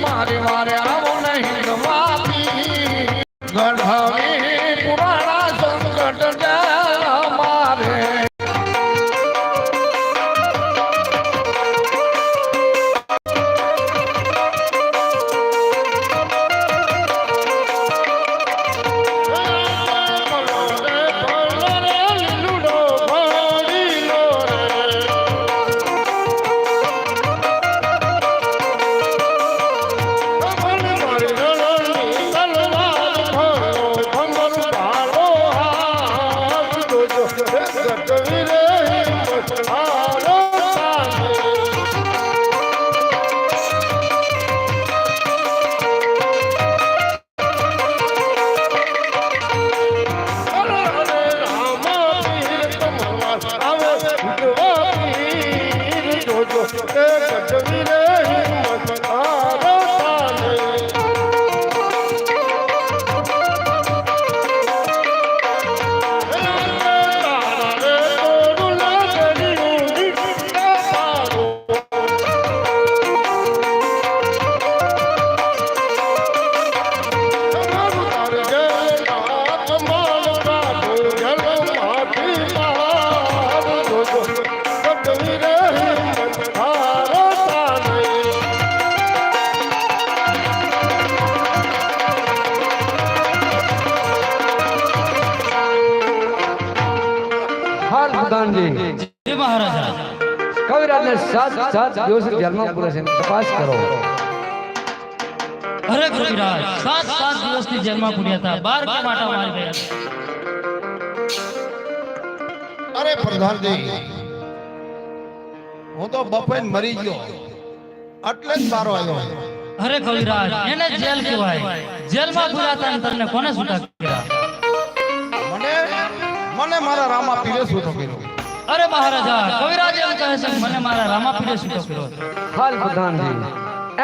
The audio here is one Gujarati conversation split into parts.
મારી મારે આવો નહીં ગઢવી પુરાણા સંકટ હાલ પ્રધાનજી જય મહારાજા. કવિરાજને સાત સાત દિવસ જેલમાં પૂરે છે. તપાસ કરો. અરે કવિરાજ સાત સાત દિવસથી જેલમાં પૂર્યા હતા. બાર કે માટા મારી ગયા અરે પ્રધાનજી હું તો બફાઈને મરી ગયો. એટલે જ સારો આવ્યો. અરે કવિરાજ એને જેલ કહેવાય. જેલમાં પૂર્યા હતા તમને કોને છૂટા કર્યા? મારા રામા પીરે સૂતો કર્યો. અરે મહારાજા કવિરાજ એમ કહે છે મને મારા રામાપીરે સૂતો કર્યો હાલ પ્રધાનજી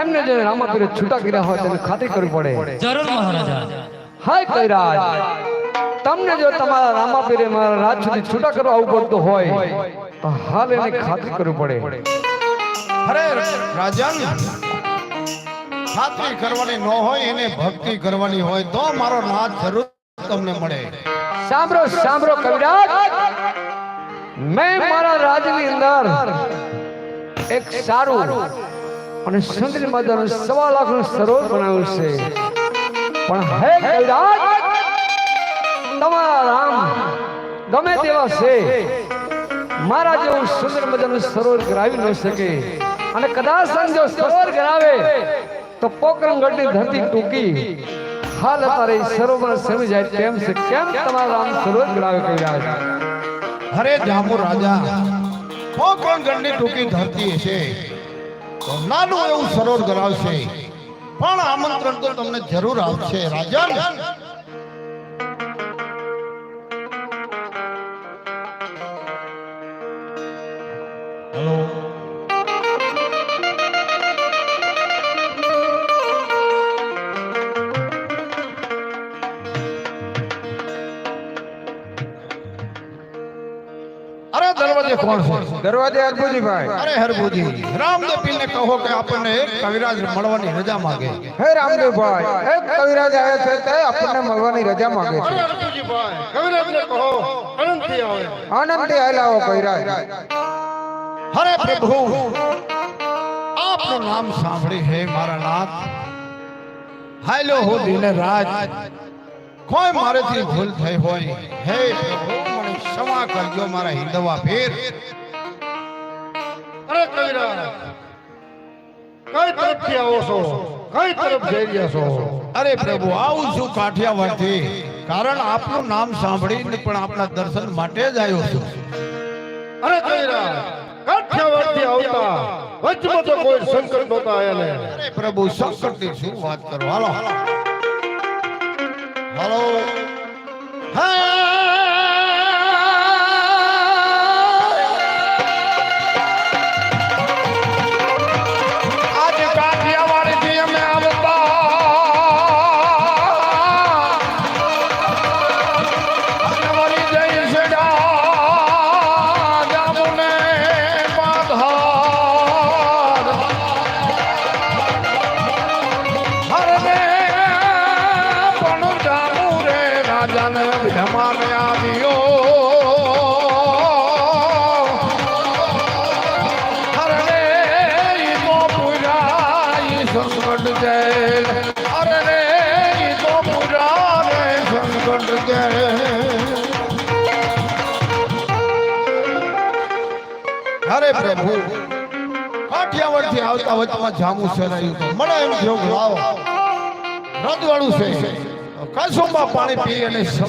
એમને જે રામાપીરે છૂટા કર્યા હોય તેની ખાતરી કરવી પડે. જરૂર મહારાજા. હાય કૈરાજ તમને જો તમારા રામાપીરે મારા રાજ સુધી છૂટા કરવા આવવું પડતું હોય તો હાલ એને ખાતરી કરવી પડે. અરે રાજન ખાતરી કરવાની ન હોય એને ભક્તિ કરવાની હોય તો મારો નાથ જરૂર તમને મળે. સાંભળો સાંભળો કવિરાજ. મેં મારા રાજની અંદર એક સારું અને સુંદર મજાનું સવા લાખનું સરોવર બનાવ્યું છે. પણ હે કવિરાજ, તમારા રામ ગમે તેવા છે. મારા જેવું સુંદર મજાનું સરોવર કરાવી ન શકે. અને કદાચ જો સરોવર કરાવે તો પોકરણગઢની ધરતી ટૂંકી. હાલ તારે સરોવર સમી જાય તેમ છે. કેમ તમારા રામ સરોવર કરાવે કવિરાજ અરે જામો રાજા પોકરણગઢની ટૂંકી ધરતી છે નાનું એવું સરોવર કરાવશે પણ આમંત્રણ તો તમને જરૂર આવશે, રાજન. અરે દરવાજે કોણ છે? દરવાજે હરભુજીભાઈ. અરે હરભુજી રામદેવ પીરને કહો કે આપણને કવિરાજ મળવાની રજા માંગે. હે રામદેવભાઈ એક કવિરાજ આવ્યા છે તે આપણને મળવાની રજા માંગે છે. આનંદથી આલાવો કવિરાજ. હરે પ્રભુ આપનું નામ સાંભળી હે મારા નાથ. હાલો હો દિને રાજ કોઈ મારેથી ભૂલ થઈ હોય? હે પ્રભુ. ક્ષમા કરજો મારા હિંદવા ફેર. અરે કવિરા કઈ તરફથી આવો છો? કઈ તરફ જઈ રહ્યા છો? અરે પ્રભુ આવું છું કાઠિયાવાડથી. કારણ આપનું નામ સાંભળીને પણ આપના દર્શન માટે જ આવ્યો છું. અરે કવિરાજ કાઠિયાવાડથી આવતા વચમાં તો કોઈ સંકટ નહોતા આવ્યા ને. અરે પ્રભુ સંકટની શું વાત કરો? હાલો હાલો. રાજાને ભ્રમાને આવ્યો. સંકટ જૈન અરે રે તો પૂરા રે અરે પ્રભુ કાઠિયાવાડથી આવતા વચમાં જામુ સરાયું મને એમ થયું લાવો રદવાળું છે. કસુંબા પાણી પી અને સમય